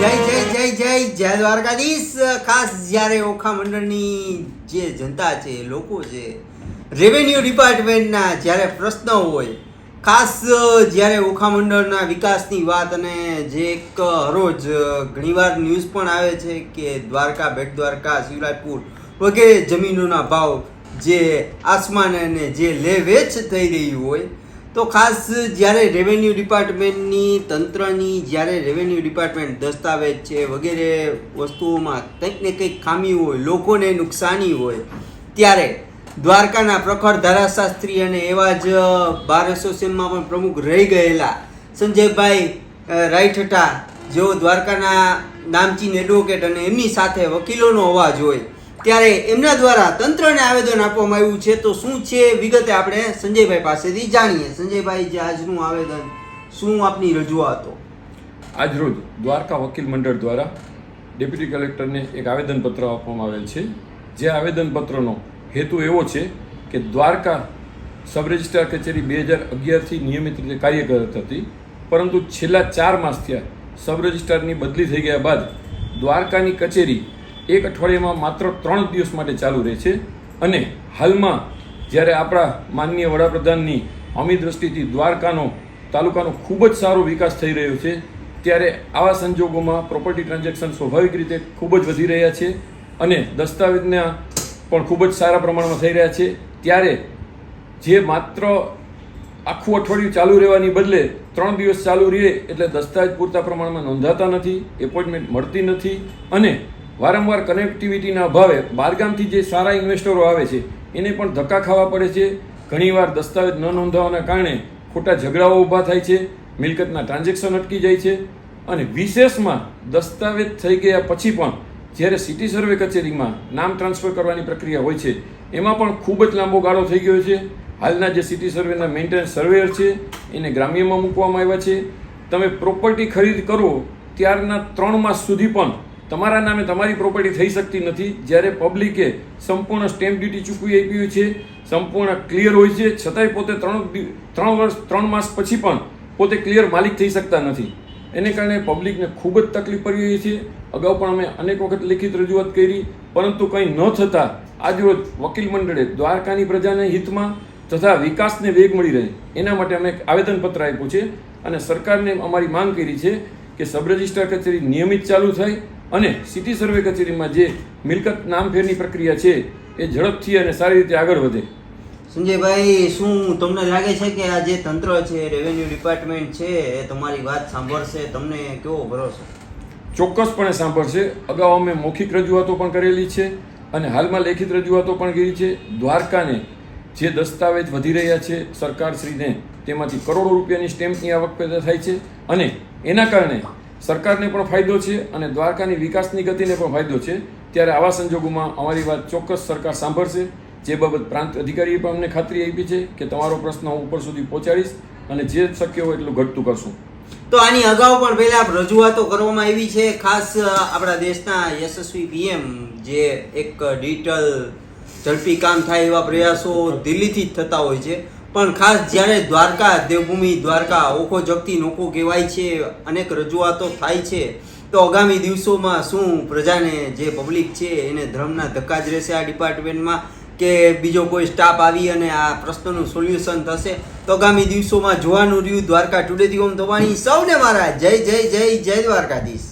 જય જય જય જય જય દ્વારકાધીશ. ખાસ જ્યારે ઓખા મંડળની જે જનતા છે, લોકો છે રેવન્યુ ડિપાર્ટમેન્ટના જ્યારે પ્રશ્ન હોય, ખાસ જ્યારે ઓખા મંડળના વિકાસની વાત અને જે એક હરોજ ઘણીવાર ન્યૂઝ પણ આવે છે કે દ્વારકા, બેટ દ્વારકા, શિવરાજપુર વગેરે જમીનોના ભાવ જે આસમાન અને જે લે વેચ થઈ રહ્યું હોય તો ખાસ જ્યારે રેવન્યુ ડિપાર્ટમેન્ટની તંત્રની, જ્યારે રેવન્યુ ડિપાર્ટમેન્ટ દસ્તાવેજ છે, વગેરે વસ્તુઓમાં કંઈક ને કંઈક ખામી હોય, લોકોને નુકસાની હોય, ત્યારે દ્વારકાના પ્રખર ધારાશાસ્ત્રી અને એવા જ બાર એસોસિએશનમાં પણ પ્રમુખ રહી ગયેલા. સંજયભાઈ રાઈઠટા જેઓ દ્વારકાના નામચીન એડવોકેટ અને એમની સાથે વકીલોનો અવાજ હોય ત્યારે એમના દ્વારા તંત્રને આવેદન આપવામાં આવ્યું છે. તો શું છે? વિગતે આપણે સંજયભાઈ પાસેથી જાણીએ. સંજયભાઈ, જે આજનું આવેદન, શું આપની રજૂઆતો? આજરોજ દ્વારકા વકીલ મંડળ દ્વારા ડેપ્યુટી કલેક્ટરને એક આવેદનપત્ર આપવામાં આવેલ છે. જે આવેદનપત્રનો હેતુ એવો છે કે દ્વારકા સબ રજિસ્ટ્રાર કચેરી બે હજાર અગિયારથી નિયમિત રીતે કાર્યરત હતી. પરંતુ છેલ્લા ચાર માસ થયા સબ રજિસ્ટ્રારની બદલી થઈ ગયા બાદ દ્વારકાની કચેરી એક અઠવાડિયામાં માત્ર ત્રણ દિવસ માટે ચાલુ રહે છે. અને હાલમાં જ્યારે આપણા માનનીય વડાપ્રધાનની અમી દ્રષ્ટિથી દ્વારકાનો, તાલુકાનો ખૂબ જ સારો વિકાસ થઈ રહ્યો છે, ત્યારે આવા સંજોગોમાં પ્રોપર્ટી ટ્રાન્ઝેક્શન સ્વાભાવિક રીતે ખૂબ જ વધી રહ્યા છે અને દસ્તાવેજના પણ ખૂબ જ સારા પ્રમાણમાં થઈ રહ્યા છે. ત્યારે જે માત્ર આખું અઠવાડિયું ચાલુ રહેવાની બદલે ત્રણ દિવસ ચાલુ રહે, એટલે દસ્તાવેજ પૂરતા પ્રમાણમાં નોંધાતા નથી, એપોઇન્ટમેન્ટ મળતી નથી અને વારંવાર કનેક્ટિવિટીના અભાવે બહારગામથી જે સારા ઇન્વેસ્ટરો આવે છે, એને પણ ધક્કા ખાવા પડે છે. ઘણીવાર દસ્તાવેજ ન નોંધાવાના કારણે ખોટા ઝઘડાઓ ઊભા થાય છે, મિલકતના ટ્રાન્ઝેક્શન અટકી જાય છે અને વિશેષમાં દસ્તાવેજ થઈ ગયા પછી પણ જ્યારે સિટી સર્વે કચેરીમાં નામ ટ્રાન્સફર કરવાની પ્રક્રિયા હોય છે, એમાં પણ ખૂબ જ લાંબો ગાળો થઈ ગયો છે. હાલના જે સિટી સર્વેના મેન્ટેનન્સ સર્વેયર છે, એને ગ્રામ્યમાં મૂકવામાં આવ્યા છે. તમે પ્રોપર્ટી ખરીદ કરો, ત્યારના ત્રણ માસ સુધી પણ તમારા નામે તમારી પ્રોપર્ટી થઈ શકતી નથી. જ્યારે પબ્લિકે સંપૂર્ણ સ્ટેમ્પ ડ્યુટી ચૂકવી આપી હોય છે, સંપૂર્ણ ક્લિયર હોય છે, છતાંય પોતે ત્રણ ત્રણ વર્ષ, ત્રણ માસ પછી પણ પોતે ક્લિયર માલિક થઈ શકતા નથી. એને કારણે પબ્લિકને ખૂબ જ તકલીફ પડી રહી છે. અગાઉ પણ અમે અનેક વખત લેખિત રજૂઆત કરી, પરંતુ કંઈ ન થતાં આજરોજ વકીલ મંડળે દ્વારકાની પ્રજાને હિતમાં તથા વિકાસને વેગ મળી રહે, એના માટે અમે આવેદનપત્ર આપ્યું છે અને સરકારને અમારી માંગ કરી છે કે સબ રજિસ્ટ્રાર કચેરી નિયમિત ચાલુ થાય અને સિટી સર્વે કચેરીમાં જે મિલકત નામફેરની પ્રક્રિયા છે એ ઝડપથી અને સારી રીતે આગળ વધે. સંજયભાઈ શું તમને લાગે છે કે આ જે તંત્ર છે રેવન્યુ ડિપાર્ટમેન્ટ છે એ તમારી વાત સાંભળશે? તમને કેવો ભરોસો? ચોક્કસપણે સાંભળશે. અગાઉ અમે મૌખિક રજૂઆતો પણ કરેલી છે અને હાલમાં લેખિત રજૂઆતો પણ કરી છે. દ્વારકાને જે દસ્તાવેજ વધી રહ્યા છે સરકારશ્રીને તેમાંથી કરોડો રૂપિયાની સ્ટેમ્પની આવક પેદા થાય છે અને એના કારણે સરકારને પણ ફાયદો છે અને દ્વારકાની વિકાસની ગતિને પણ ફાયદો છે. ત્યારે આવા સંજોગોમાં અમારી વાત ચોક્કસ સરકાર સાંભળશે. જે બાબત પ્રાંત અધિકારીએ પણ અમને ખાતરી આપી છે કે તમારો પ્રશ્ન હું ઉપર સુધી પહોંચાડીશ અને જે શક્ય હોય એટલું ઘટતું કરશું. તો આની અગાઉ પણ પહેલા રજૂઆતો કરવામાં આવી છે. ખાસ આપણા દેશના યશસ્વી પીએમ જે એક ડિજિટલ ઝડપી કામ થાય એવા પ્રયાસો દિલ્હીથી જ થતા હોય છે. પણ ખાસ જ્યારે દ્વારકા, દેવભૂમિ, દ્વારકા ઓખો જગતી નોખો કહેવાય છે, અનેક રજૂઆતો થાય છે, તો આગામી દિવસોમાં શું પ્રજાને જે પબ્લિક છે એને ધર્મના ધક્કા જ રહેશે આ ડિપાર્ટમેન્ટમાં કે બીજો કોઈ સ્ટાફ આવી અને આ પ્રશ્નનું સોલ્યુશન થશે? તો આગામી દિવસોમાં જોવાનું રહ્યું દ્વારકા ટુડેથી દિવમ થવાની. સૌને મારા જય જય જય જય દ્વારકાધીશ.